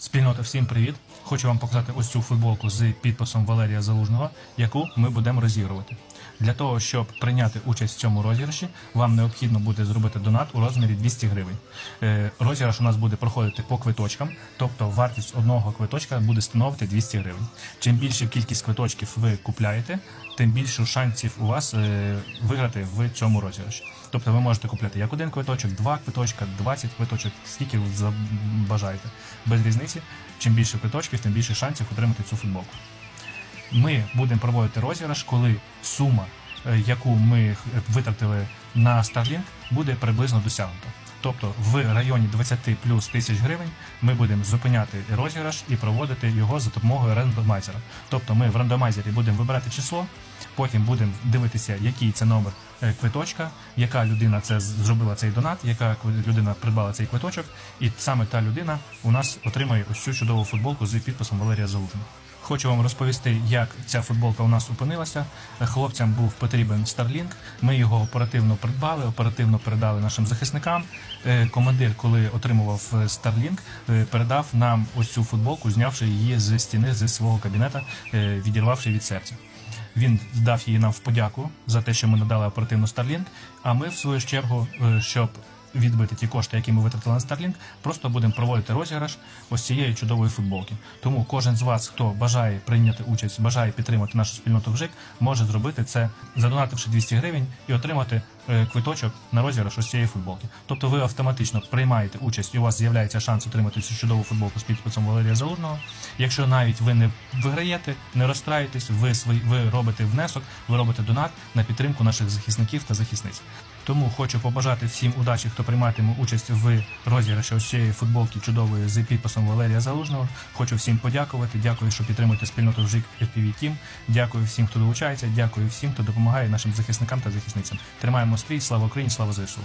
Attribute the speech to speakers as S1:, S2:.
S1: Спільнота, всім привіт! Хочу вам показати ось цю футболку з підписом Валерія Залужного, яку ми будемо розігрувати. Для того, щоб прийняти участь в цьому розіграші, вам необхідно буде зробити донат у розмірі 200 гривень. Е, Розіграш у нас буде проходити по квиточкам, тобто вартість одного квиточка буде становити 200 гривень. Чим більше кількість квиточків ви купляєте, тим більше шансів у вас е, виграти в цьому розіграші. Тобто ви можете купляти як один квиточок, два квиточка, 20 квиточок, скільки ви забажаєте. Без різниці, чим більше квиточків, тим більше шансів отримати цю футболку. Ми будемо проводити розіграш, коли сума, е, яку ми е, витратили на Starlink, буде приблизно досягнута. Тобто в районі 20 плюс тисяч гривень ми будемо зупиняти розіграш і проводити його за допомогою рандомайзера. Тобто ми в рандомайзері будемо вибирати число, потім будемо дивитися, який це номер е, квиточка, яка людина це зробила цей донат, яка людина придбала цей квиточок, і саме та людина у нас отримає ось цю чудову футболку з підписом Валерія Залужного. Хочу вам розповісти, як ця футболка у нас опинилася. Хлопцям був потрібен Starlink. Ми його оперативно придбали, оперативно передали нашим захисникам. Е, Командир, коли отримував е, Starlink, передав нам ось цю футболку, знявши її з стіни зі свого кабінета, відірвавши від серця. Він дав її нам в подяку за те, що ми надали оперативну Starlink, А ми, в свою чергу, е, щоб відбити ті кошти, які ми витратили на Starlink, просто будемо проводити розіграш ось цієї чудової футболки. Тому кожен з вас, хто бажає прийняти участь, бажає підтримати нашу спільноту в ЖИК, може зробити це, задонативши 200 гривень і отримати квиточок на розіграш ось цієї футболки. Тобто ви автоматично приймаєте участь, і у вас з'являється шанс отримати цю чудову футболку з підписом Валерія Залужного. Якщо навіть ви не виграєте, не розстраюйтесь, ви свої ви робите внесок, ви робите донат на підтримку наших захисників та захисниць. Тому хочу побажати всім удачі, хто прийматиме участь в розіграші ось цієї футболки чудової з підписом Валерія Залужного. Хочу всім подякувати. Дякую, що підтримуєте спільноту ВЖИК FPV Team. Дякую всім, хто долучається. Дякую всім, хто допомагає нашим захисникам та захисницям. Тримаємо стрій. Слава Україні, слава ЗСУ.